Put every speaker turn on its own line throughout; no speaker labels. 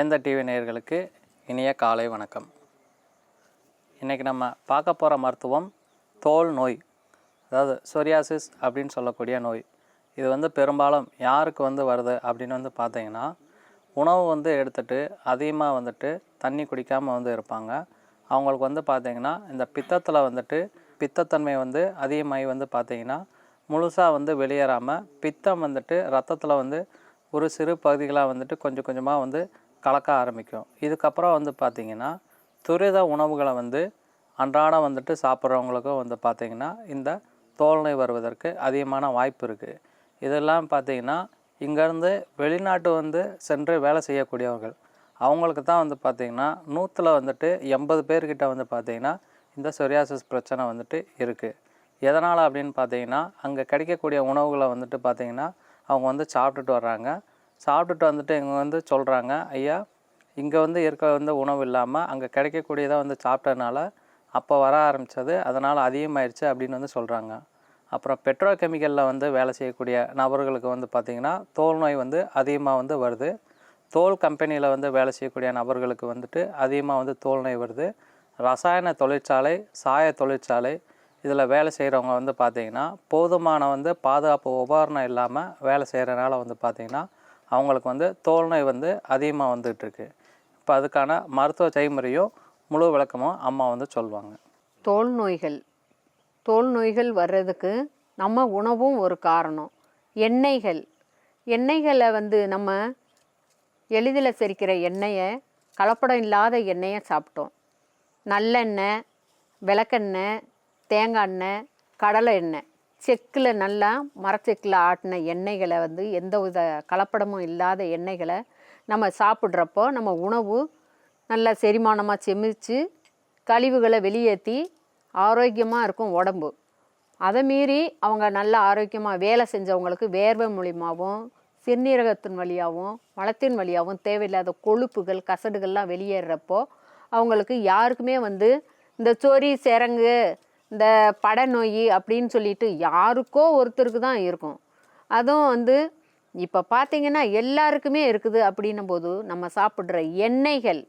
வேந்த TV நேயர்களுக்கு இனிய காலை வணக்கம். இன்றைக்கி நம்ம பார்க்க போகிற மருத்துவம் தோல் நோய் அதாவது சொரியாசிஸ் அப்படின்னு சொல்லக்கூடிய நோய். இது வந்து பெரும்பாலும் யாருக்கு வந்து வருது அப்படின்னு வந்து பார்த்தீங்கன்னா உணவு வந்து எடுத்துகிட்டு அதிகமாக வந்துட்டு தண்ணி குடிக்காமல் வந்து இருப்பாங்க. அவங்களுக்கு வந்து பார்த்திங்கன்னா இந்த பித்தத்தில் வந்துட்டு பித்தத்தன்மை வந்து அதிகமாகி வந்து பார்த்தீங்கன்னா முழுசாக வந்து வெளியேறாமல் பித்தம் வந்துட்டு ரத்தத்தில் வந்து ஒரு சிறு பகுதிகளாக வந்துட்டு கொஞ்சம் கொஞ்சமாக வந்து கலக்க ஆரம்பிக்கும். இதுக்கப்புறம் வந்து பார்த்திங்கன்னா துரித உணவுகளை வந்து அன்றாடம் வந்துட்டு சாப்பிட்றவங்களுக்கும் வந்து பார்த்திங்கன்னா இந்த தோல்நோய் வருவதற்கு அதிகமான வாய்ப்பு இருக்குது இதெல்லாம் பார்த்திங்கன்னா இங்கேருந்து வெளிநாட்டு வந்து சென்று வேலை செய்யக்கூடியவர்கள். அவங்களுக்கு தான் வந்து பார்த்திங்கன்னா நூற்றில் வந்துட்டு எண்பது பேர்கிட்ட வந்து பார்த்திங்கன்னா இந்த சொரியாசிஸ் பிரச்சனை வந்துட்டு இருக்குது எதனால் அப்படின்னு பார்த்தீங்கன்னா அங்கே கிடைக்கக்கூடிய உணவுகளை வந்துட்டு பார்த்தீங்கன்னா அவங்க வந்து சாப்பிட்டுட்டு வர்றாங்க. சாப்பிட்டுட்டு வந்துட்டு இங்கே வந்து சொல்கிறாங்க ஐயா இங்கே வந்து இருக்க வந்து உணவு இல்லாமல் அங்கே கிடைக்கக்கூடியதாக வந்து சாப்பிட்டதுனால அப்போ வர ஆரம்பித்தது அதனால் அதிகமாயிருச்சு அப்படின்னு வந்து சொல்கிறாங்க அப்புறம் பெட்ரோ கெமிக்கலில் வந்து வேலை செய்யக்கூடிய நபர்களுக்கு வந்து பார்த்திங்கன்னா தோல் நோய் வந்து அதிகமாக வந்து வருது. தோல் கம்பெனியில் வந்து வேலை செய்யக்கூடிய நபர்களுக்கு வந்துட்டு அதிகமாக வந்து தோல் நோய் வருது. ரசாயன தொழிற்சாலை சாய தொழிற்சாலை இதில் வேலை செய்கிறவங்க வந்து பார்த்திங்கன்னா போதுமான வந்து பாதுகாப்பு உபகரணம் இல்லாமல் வேலை செய்கிறனால வந்து பார்த்திங்கன்னா அவங்களுக்கு வந்து தோல் நோய் வந்து அதிகமாக வந்துகிட்ருக்கு இப்போ அதுக்கான மருத்துவ செய்முறையும் முழு விளக்கமும் அம்மா வந்து சொல்லுவாங்க.
தோல் நோய்கள். தோல் நோய்கள் வர்றதுக்கு நம்ம உணவும் ஒரு காரணம். எண்ணெய்கள். எண்ணெய்களை வந்து நம்ம எளிதில் செரிக்கிற எண்ணெயை கலப்படம் இல்லாத எண்ணெயை சாப்பிட்டோம். நல்லெண்ணெய் விளக்கெண்ணெய் தேங்காய் எண்ணெய் கடலை எண்ணெய். செக்கில் நல்லா மரச்செக்கில் ஆட்டின எண்ணெய்களை வந்து எந்த வித கலப்படமும் இல்லாத எண்ணெய்களை நம்ம சாப்பிட்றப்போ நம்ம உணவு நல்லா செரிமானமாக செமிச்சு கழிவுகளை வெளியேற்றி ஆரோக்கியமாக இருக்கும் உடம்பு. அதை மீறி அவங்க நல்ல ஆரோக்கியமாக வேலை செஞ்சவங்களுக்கு வேர்வை மூலியமாகவும் சிறுநீரகத்தின் வழியாகவும் மலத்தின் வழியாகவும் தேவையில்லாத கொழுப்புகள் கசடுகள்லாம் வெளியேறப்போ அவங்களுக்கு யாருக்குமே வந்து இந்த சொறி சிரங்கு இந்த படநோய் அப்படின்னு சொல்லிட்டு யாருக்கோ ஒருத்தருக்கு தான் இருக்கும். அதுவும் வந்து இப்போ பார்த்தீங்கன்னா எல்லாருக்குமே இருக்குது அப்படின்னும் போது நம்ம சாப்பிட்ற எண்ணெய்கள்.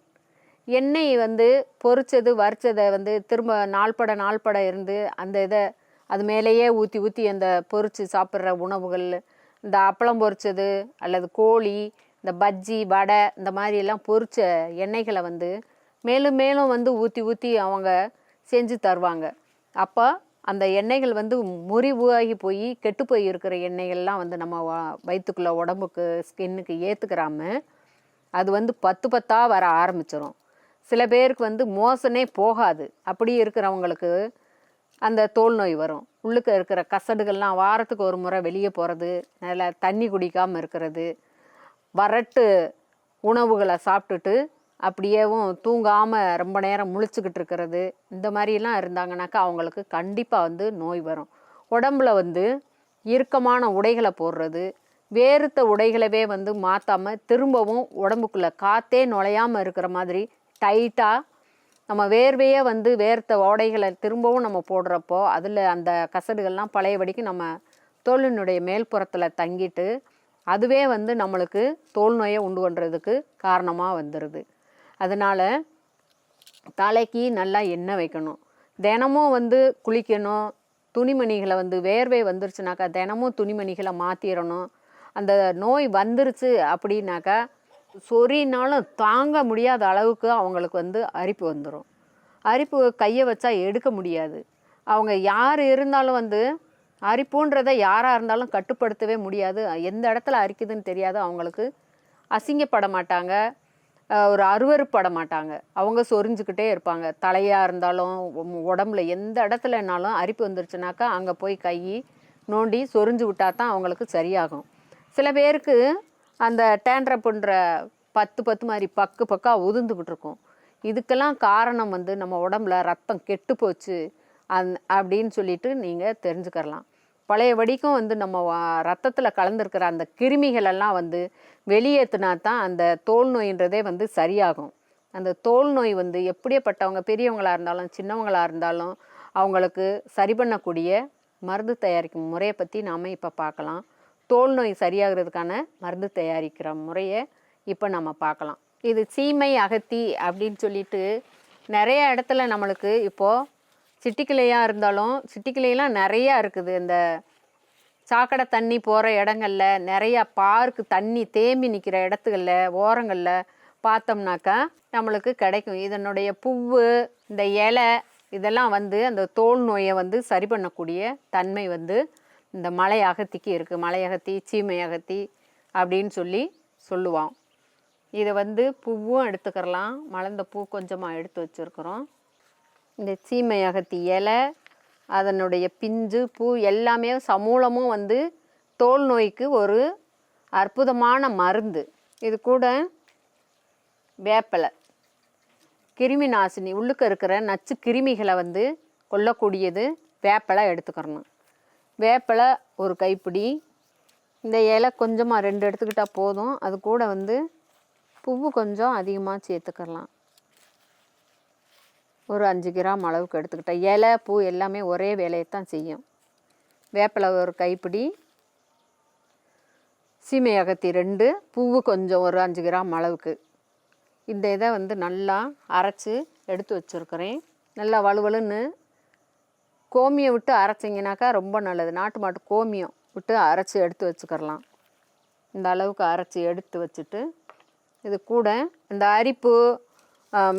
எண்ணெய் வந்து பொறிச்சது வறுத்ததை வந்து திரும்ப நாள்பட நாள்பட இருந்து அந்த இதை அது மேலேயே ஊற்றி ஊற்றி அந்த பொறிச்சு சாப்பிட்ற உணவுகள் இந்த அப்பளம் பொறிச்சது அல்லது கோழி இந்த பஜ்ஜி வடை இந்த மாதிரி எல்லாம் எண்ணெய்களை வந்து மேலும் மேலும் வந்து ஊற்றி ஊற்றி அவங்க செஞ்சு தருவாங்க. அப்போ அந்த எண்ணெய்கள் வந்து முறிவாகி போய் கெட்டு போய் இருக்கிற எண்ணெய்கள்லாம் வந்து நம்ம வ- உடம்புக்கு ஸ்கின்னுக்கு ஏற்றுக்கிறாம அது வந்து பத்து பத்தாக வர ஆரம்பிச்சிடும் சில பேருக்கு வந்து மோசனே போகாது. அப்படி இருக்கிறவங்களுக்கு அந்த தோல் நோய் வரும். உள்ளுக்க இருக்கிற கசடுகள்லாம் வாரத்துக்கு ஒரு முறை வெளியே போகிறது நல்லா தண்ணி குடிக்காமல் இருக்கிறது வறட்டு உணவுகளை சாப்பிட்டுட்டு அப்படியேவும் தூங்காமல் ரொம்ப நேரம் முழிச்சுக்கிட்டு இருக்கிறது இந்த மாதிரிலாம் இருந்தாங்கனாக்கா அவங்களுக்கு கண்டிப்பாக வந்து நோய் வரும். உடம்புல வந்து இறுக்கமான உடைகளை போடுறது வேறுத்த உடைகளவே வந்து மாற்றாமல் திரும்பவும் உடம்புக்குள்ளே காற்றே நுழையாமல் இருக்கிற மாதிரி டைட்டாக நம்ம வேர்வையே வந்து வேர்த்த உடைகளை திரும்பவும் நம்ம போடுறப்போ அதில் அந்த கசடுகள்லாம் பழையபடிக்கு நம்ம தோலினுடைய மேல்புறத்தில் தங்கிட்டு அதுவே வந்து நம்மளுக்கு தோல் நோயை உண்டு பண்ணுறதுக்கு காரணமாக வந்துடுது அதனால் தலைக்கு நல்லா எண்ணெய் வைக்கணும். தினமும் வந்து குளிக்கணும். துணிமணிகளை வந்து வேர்வை வந்துருச்சுனாக்கா தினமும் துணிமணிகளை மாற்றிடணும் அந்த நோய் வந்துருச்சு அப்படின்னாக்கா சொறினாலும் தாங்க முடியாத அளவுக்கு அவங்களுக்கு வந்து அரிப்பு வந்துடும் அரிப்பு கையை வச்சா எடுக்க முடியாது. அவங்க யார் இருந்தாலும் வந்து அரிப்புன்றதை யாராக இருந்தாலும் கட்டுப்படுத்தவே முடியாது. எந்த இடத்துல அரிக்குதுன்னு தெரியாது. அவங்களுக்கு அசிங்கப்பட மாட்டாங்க. ஒரு அருவருப்பட மாட்டாங்க அவங்க சொரிஞ்சுக்கிட்டே இருப்பாங்க. தலையாக இருந்தாலும் உடம்புல எந்த இடத்துலனாலும் அரிப்பு வந்துருச்சுனாக்கா அங்கே போய் கை நோண்டி சொரிஞ்சு விட்டா தான் அவங்களுக்கு சரியாகும். சில பேருக்கு அந்த டேண்ட்ரப்புன்ற பத்து பத்து மாதிரி பக்கு பக்கா உதிர்ந்துக்கிட்டு இருக்கும் இதுக்கெல்லாம் காரணம் வந்து நம்ம உடம்புல ரத்தம் கெட்டு போச்சு அந் அப்படின்னு சொல்லிட்டு நீங்கள் தெரிஞ்சுக்கரலாம் பழையபடிக்கும் வந்து நம்ம ரத்தத்தில் கலந்துருக்கிற அந்த கிருமிகளெல்லாம் வந்து வெளியேற்றினா தான் அந்த தோல் நோயின்றதே வந்து சரியாகும். அந்த தோல் நோய் வந்து எப்படியப்பட்டவங்க பெரியவங்களாக இருந்தாலும் சின்னவங்களாக இருந்தாலும் அவங்களுக்கு சரி பண்ணக்கூடிய மருந்து தயாரிக்கும் முறையை பற்றி நாம் இப்போ பார்க்கலாம். தோல் நோய் சரியாகிறதுக்கான மருந்து தயாரிக்கிற முறையை இப்போ நம்ம பார்க்கலாம். இது சீமை அகத்தி அப்படின்னு சொல்லிட்டு நிறைய இடத்துல நம்மளுக்கு இப்போது சிட்டிக்கிளையாக இருந்தாலும் சிட்டிக்கிளையெல்லாம் நிறையா இருக்குது. இந்த சாக்கடை தண்ணி போகிற இடங்கள்ல நிறையா பார்க்கு தண்ணி தேம்பி நிற்கிற இடத்துகளில் ஓரங்களில் பார்த்தோம்னாக்கா நம்மளுக்கு கிடைக்கும். இதனுடைய புவ்வு இந்த இலை இதெல்லாம் வந்து அந்த தோல் நோயை வந்து சரி பண்ணக்கூடிய தன்மை வந்து இந்த மலை அகத்திக்கு இருக்குது மலை அகத்தி சீமை அகத்தி அப்படின்னு சொல்லி சொல்லுவோம் இதை வந்து பூவும் எடுத்துக்கிறலாம். மலர்ந்த பூ கொஞ்சமாக எடுத்து வச்சுருக்குறோம். இந்த சீமை அகத்தி இலை அதனுடைய பிஞ்சு பூ எல்லாமே சமூலமும் வந்து தோல் நோய்க்கு ஒரு அற்புதமான மருந்து. இது கூட வேப்பலை கிருமி நாசினி உள்ளுக்க இருக்கிற நச்சு கிருமிகளை வந்து கொல்லக்கூடியது வேப்பலை எடுத்துக்கிறணும். வேப்பலை ஒரு கைப்பிடி இந்த இலை கொஞ்சமாக ரெண்டு எடுத்துக்கிட்டால் போதும். அது கூட வந்து பூவு கொஞ்சம் அதிகமாக சேர்த்துக்கலாம் ஒரு அஞ்சு கிராம் அளவுக்கு எடுத்துக்கிட்டேன். இலை பூ எல்லாமே ஒரே வேலையை தான் செய்யும். வேப்பிலை ஒரு கைப்பிடி சீமை அகத்தி ரெண்டு பூவு கொஞ்சம் ஒரு அஞ்சு கிராம் அளவுக்கு. இந்த இதை வந்து நல்லா அரைச்சி எடுத்து வச்சுருக்கிறேன். நல்லா வலுவலுன்னு கோமியம் விட்டு அரைச்சிங்கனாக்கா ரொம்ப நல்லது. நாட்டு மாட்டு கோமியம் விட்டு அரைச்சி எடுத்து வச்சுக்கிறலாம். இந்த அளவுக்கு அரைச்சி எடுத்து வச்சுட்டு இது கூட இந்த அரிப்பு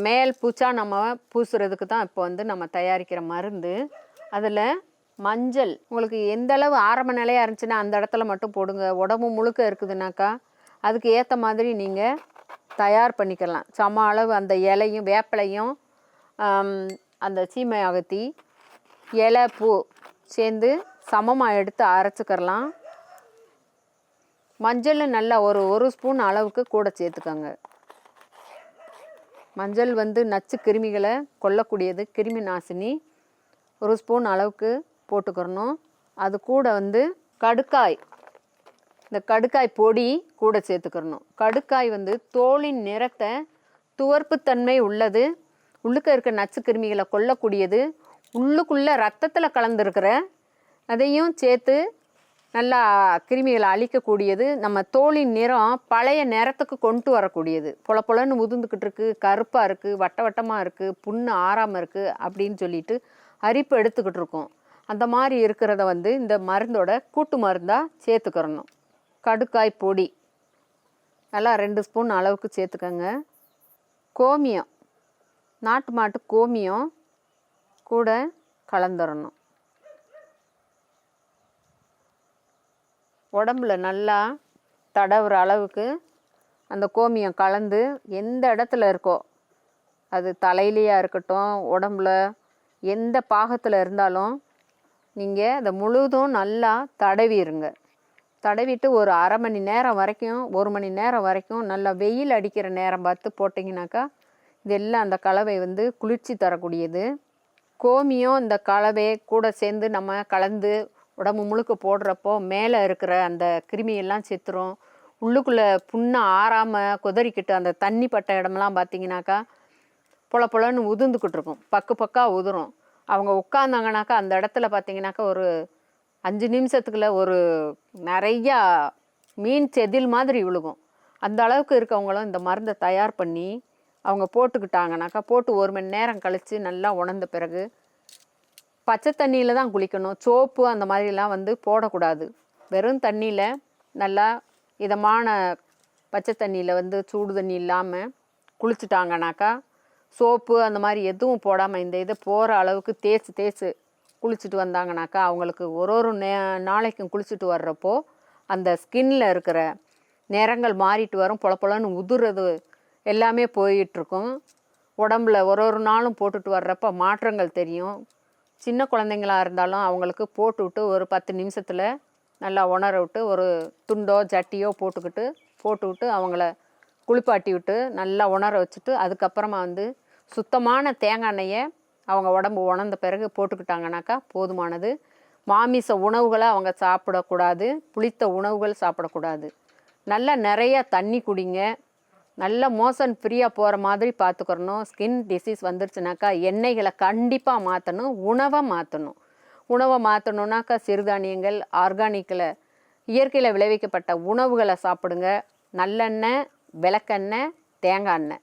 மேல் பூச்சா நம்ம பூசுறதுக்கு தான் இப்போ வந்து நம்ம தயாரிக்கிற மருந்து. அதில் மஞ்சள் உங்களுக்கு எந்த அளவு ஆரம்ப நிலையாக இருந்துச்சுன்னா அந்த இடத்துல மட்டும் போடுங்க. உடம்பு முழுக்க இருக்குதுனாக்கா அதுக்கு ஏற்ற மாதிரி நீங்கள் தயார் பண்ணிக்கலாம். சம அளவு அந்த இலையும் வேப்பிலையும் அந்த சீமை அகத்தி இலை பூ சேர்ந்து சமமாக எடுத்து அரைச்சிக்கிறலாம் மஞ்சள் நல்லா ஒரு ஒரு ஸ்பூன் அளவுக்கு கூட சேர்த்துக்கோங்க. மஞ்சள் வந்து நச்சு கிருமிகளை கொல்லக்கூடியது கிருமி நாசினி. ஒரு ஸ்பூன் அளவுக்கு போட்டுக்கிறணும். அது கூட வந்து கடுக்காய் இந்த கடுக்காய் பொடி கூட சேர்த்துக்கிறணும். கடுக்காய் வந்து தோலின் நிறத்தை துவர்ப்புத்தன்மை உள்ளது. உள்ளுக்க இருக்க நச்சு கிருமிகளை கொல்லக்கூடியது. உள்ளுக்குள்ளே ரத்தத்தில் கலந்துருக்கிற அதையும் சேர்த்து நல்லா கிருமிகளை அழிக்கக்கூடியது நம்ம தோலின் நிறம் பழைய நிறத்துக்கு கொண்டு வரக்கூடியது. பொல பொலன்னு உதிர்ந்துக்கிட்டு இருக்குது கருப்பாக இருக்குது வட்ட வட்டமாக இருக்குது புண்ணு ஆறாமல் இருக்குது அப்படின்னு சொல்லிட்டு அரிப்பு எடுத்துக்கிட்டு இருக்கோம். அந்த மாதிரி இருக்கிறத வந்து இந்த மருந்தோட கூட்டு மருந்தாக சேர்த்துக்கிறணும். கடுக்காய் பொடி. நல்லா ரெண்டு ஸ்பூன் அளவுக்கு சேர்த்துக்கோங்க. கோமியம். நாட்டு மாட்டு கோமியம் கூட கலந்துடணும் உடம்புல நல்லா தடவுற அளவுக்கு அந்த கோமியம் கலந்து எந்த இடத்துல இருக்கோ அது தலையிலையாக இருக்கட்டும் உடம்புல எந்த பாகத்தில் இருந்தாலும் நீங்கள் அதை முழுதும் நல்லா தடவிடுங்க தடவிட்டு ஒரு அரை மணி நேரம் வரைக்கும் ஒரு மணி நேரம் வரைக்கும் நல்லா வெயில் அடிக்கிற நேரம் பார்த்து போட்டிங்கனாக்கா இதெல்லாம் அந்த கலவை வந்து குளிர்ச்சி தரக்கூடியது. கோமியம் இந்த கலவை கூட சேர்ந்து நம்ம கலந்து உடம்பு முழுக்க போடுறப்போ மேலே இருக்கிற அந்த கிருமியெல்லாம் செத்துரும். உள்ளுக்குள்ளே புண்ணை ஆறாமல் குதறிக்கிட்டு அந்த தண்ணி பட்ட இடமெல்லாம் பார்த்தீங்கன்னாக்கா பொல பொலன்னு உதிர்ந்துக்கிட்டு இருக்கும். பக்கு பக்கா உதிரும். அவங்க உட்காந்தாங்கனாக்கா அந்த இடத்துல பார்த்தீங்கன்னாக்கா ஒரு அஞ்சு நிமிஷத்துக்குள்ள ஒரு நிறையா மீன் செதில் மாதிரி விழுகும். அந்த அளவுக்கு இருக்கவங்களும் இந்த மருந்தை தயார் பண்ணி அவங்க போட்டுக்கிட்டாங்கனாக்கா போட்டு ஒரு மணி நேரம் கழித்து நல்லா உணர்ந்த பிறகு பச்சை தண்ணியில் தான் குளிக்கணும். சோப்பு அந்த மாதிரிலாம் வந்து போடக்கூடாது. வெறும் தண்ணியில் நல்லா இதமான பச்சை தண்ணியில் வந்து சூடு தண்ணி இல்லாமல் குளிச்சுட்டாங்கனாக்கா சோப்பு அந்த மாதிரி எதுவும் போடாமல் இந்த இதை போகிற அளவுக்கு தேய்ச்சி தேய்ச்சி குளிச்சுட்டு வந்தாங்கனாக்கா அவங்களுக்கு ஒரு ஒரு நே நாளைக்கும் குளிச்சுட்டு வர்றப்போ அந்த ஸ்கின்ல இருக்கிற நிறங்கள் மாறிட்டு வரும். பொல பொலன்னு உதுறது எல்லாமே போயிட்டுருக்கும் உடம்புல ஒரு ஒரு நாளும் போட்டுட்டு வர்றப்ப மாற்றங்கள் தெரியும். சின்ன குழந்தைங்களா இருந்தாலும் அவங்களுக்கு போட்டு விட்டு ஒரு பத்து நிமிஷத்தில் நல்லா உணர விட்டு ஒரு துண்டோ ஜட்டியோ போட்டுக்கிட்டு போட்டு விட்டு அவங்கள குளிப்பாட்டி விட்டு நல்லா உணர வச்சுட்டு அதுக்கப்புறமா வந்து சுத்தமான தேங்காய் எண்ணெயை அவங்க உடம்பு உணர்ந்த பிறகு போட்டுக்கிட்டாங்கனாக்கா போதுமானது. மாமிச உணவுகளை அவங்க சாப்பிடக்கூடாது புளித்த உணவுகள் சாப்பிடக்கூடாது. நல்லா நிறைய தண்ணி குடிங்க. நல்ல மோஷன் ஃப்ரீயாக போகிற மாதிரி பார்த்துக்கிறணும் ஸ்கின் டிசீஸ் வந்துருச்சுனாக்கா எண்ணெய்களை கண்டிப்பாக மாற்றணும் உணவை மாற்றணும் உணவை மாற்றணுன்னாக்கா சிறுதானியங்கள் ஆர்கானிக்கில் இயற்கையில் விளைவிக்கப்பட்ட உணவுகளை சாப்பிடுங்க. நல்லெண்ணெய் விளக்கெண்ணெய் தேங்காய் எண்ணெய்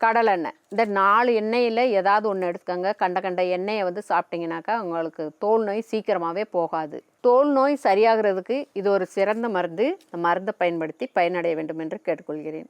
கடலெண்ணெய் இந்த நாலு எண்ணெயில் ஏதாவது ஒன்று எடுத்துக்கோங்க. கண்ட கண்ட எண்ணெயை வந்து சாப்பிட்டிங்கனாக்கா உங்களுக்கு தோல் நோய் சீக்கிரமாகவே போகாது. தோல் நோய் சரியாகிறதுக்கு இது ஒரு சிறந்த மருந்து. இந்த மருந்தை பயன்படுத்தி பயனடைய வேண்டும் என்று கேட்டுக்கொள்கிறேன்.